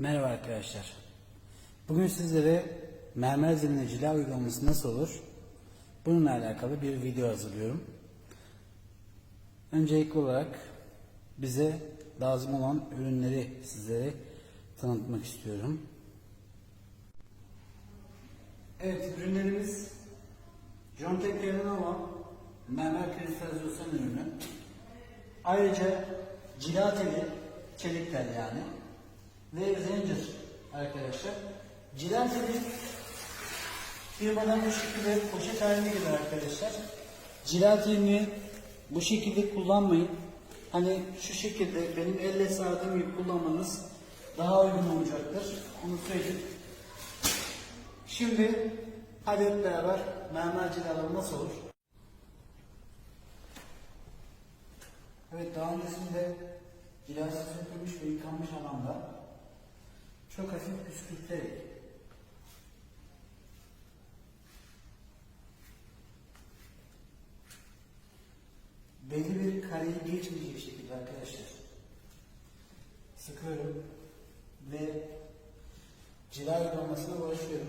Merhaba arkadaşlar. Bugün sizlere mermer zeminli cila uygulaması nasıl olur? Bununla alakalı bir video hazırlıyorum. Öncelikli olarak bize lazım olan ürünleri sizlere tanıtmak istiyorum. Evet, ürünlerimiz John Tekker'in olan mermer kristalizasyon ürünü. Ayrıca cila teli, çelik tel yani ve zincir arkadaşlar. Cila teli firmadan bu şekilde poşet haline gelir arkadaşlar. Cila telini bu şekilde kullanmayın. Hani şu şekilde benim elle sardığım gibi kullanmanız daha uygun olacaktır. Onu söyleyeyim. Şimdi hadi hep beraber mermer cilaları nasıl olur? Evet daha öncesinde cilası sökülmüş ve yıkanmış alanda çok hafif püskürterek belli bir kareyi geçmeyecek şekilde arkadaşlar sıkıyorum ve cila uygulamasına başlıyorum.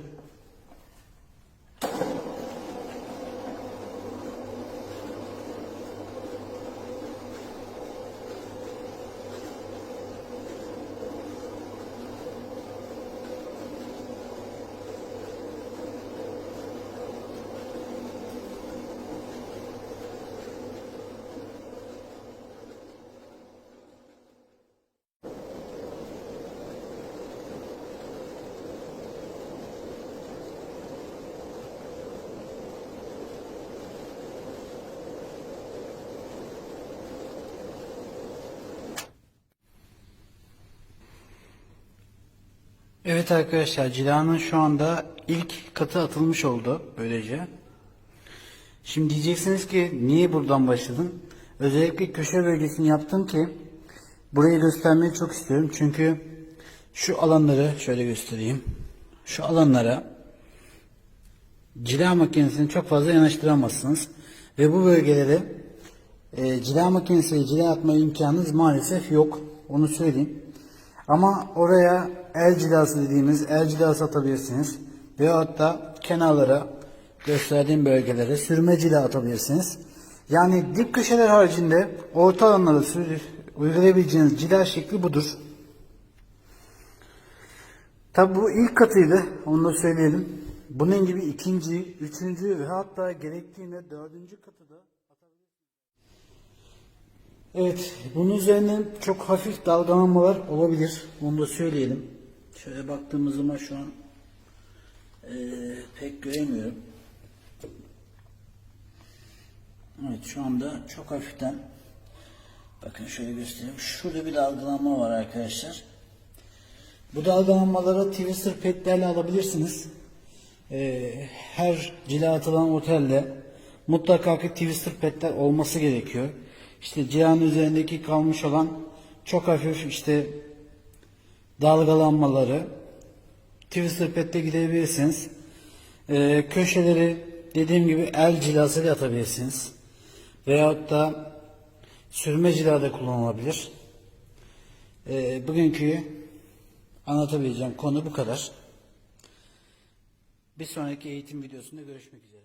Evet arkadaşlar cilanın şu anda ilk katı atılmış oldu böylece. Şimdi diyeceksiniz ki niye buradan başladın? Özellikle köşe bölgesini yaptım ki burayı göstermeyi çok istiyorum. Çünkü şu alanları şöyle göstereyim. Şu alanlara cila makinesini çok fazla yanaştıramazsınız. Ve bu bölgelere e, cila makinesiyle cila atma imkanınız maalesef yok. Onu söyleyeyim. Ama oraya el cilası dediğimiz el cilası atabilirsiniz. Veyahut da kenarlara gösterdiğim bölgelere sürme cila atabilirsiniz. Yani dip köşeler haricinde orta alanlara uygulayabileceğiniz cila şekli budur. Tabi bu ilk katıydı. Onu da söyleyelim. Bunun gibi ikinci, üçüncü ve hatta gerektiğinde dördüncü katı da Evet, bunun üzerinden çok hafif dalgalanmalar olabilir. Onu da söyleyelim. Şöyle baktığımız zaman şu an eee, pek göremiyorum. Evet, şu anda çok hafiften bakın şöyle göstereyim. Şurada bir dalgalanma var arkadaşlar. Bu dalgalanmaları twister petlerle alabilirsiniz. Ee, her cila atılan otelde mutlaka ki twister petler olması gerekiyor. İşte cilanın üzerindeki kalmış olan çok hafif işte dalgalanmaları twister pette gidebilirsiniz. Ee, köşeleri dediğim gibi el cilasıyla atabilirsiniz. Veyahut da sürme cila da kullanılabilir. Ee, bugünkü anlatabileceğim konu bu kadar. Bir sonraki eğitim videosunda görüşmek üzere.